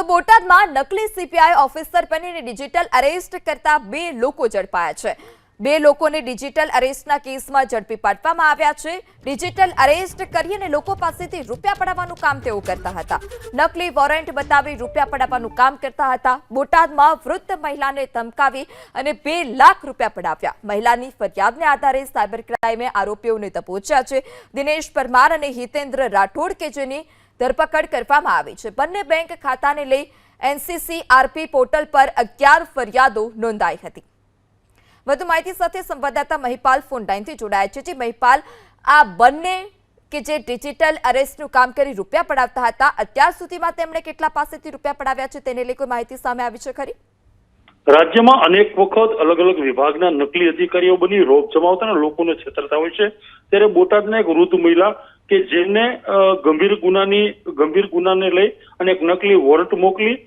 તો બોટાદમાં નકલી સીપીઆઈ ઓફિસર બનીને ડિજિટલ અરેસ્ટ કરતા બે લોકો ઝડપાયા છે. બે લોકોને ડિજિટલ અરેસ્ટના કેસમાં ઝડપી પાડવામાં આવ્યા છે. ડિજિટલ અરેસ્ટ કરીને લોકો પાસેથી રૂપિયા પડાવવાનું કામ તેઓ કરતા હતા. નકલી વોરંટ બતાવી રૂપિયા પડાવવાનું કામ કરતા હતા. બોટાદમાં વૃદ્ધ મહિલાને ધમકાવી અને બે લાખ રૂપિયા પડાવ્યા. મહિલાની ફરિયાદને આધારે સાયબર ક્રાઇમે આરોપીઓને તપોચ્યા છે. દિનેશ પરમાર અને હિતેન્દ્ર રાઠોડ કે જેની ધરપકડ કરવામાં આવી છે. બંને બેંક ખાતાને લઈ એનસીસી આરપી પોર્ટલ પર અગિયાર ફરિયાદો નોંધાઈ હતી. વધુ માહિતી સાથે સંવાદદાતા મહિપાલ ફોન લાઈનથી જોડાયા છે. જે મહિપાલ, આ બંને કે જે ડિજિટલ અરેસ્ટનું કામ કરી રૂપિયા પડાવતા હતા, અત્યાર સુધીમાં તેમણે કેટલા પાસેથી રૂપિયા પડાવ્યા છે તેને લઈ કોઈ માહિતી સામે આવી છે ખરી? રાજ્યમાં અનેક વખત અલગ અલગ વિભાગના નકલી અધિકારીઓ બની રોગ જમાવતા લોકોને છેતરતા હોય છે. ત્યારે બોટાદના એક વૃદ્ધ મહિલા કે જેને ગંભીર ગુનાની ગંભીર ગુનાને લઈ અને એક નકલી વોરંટ મોકલી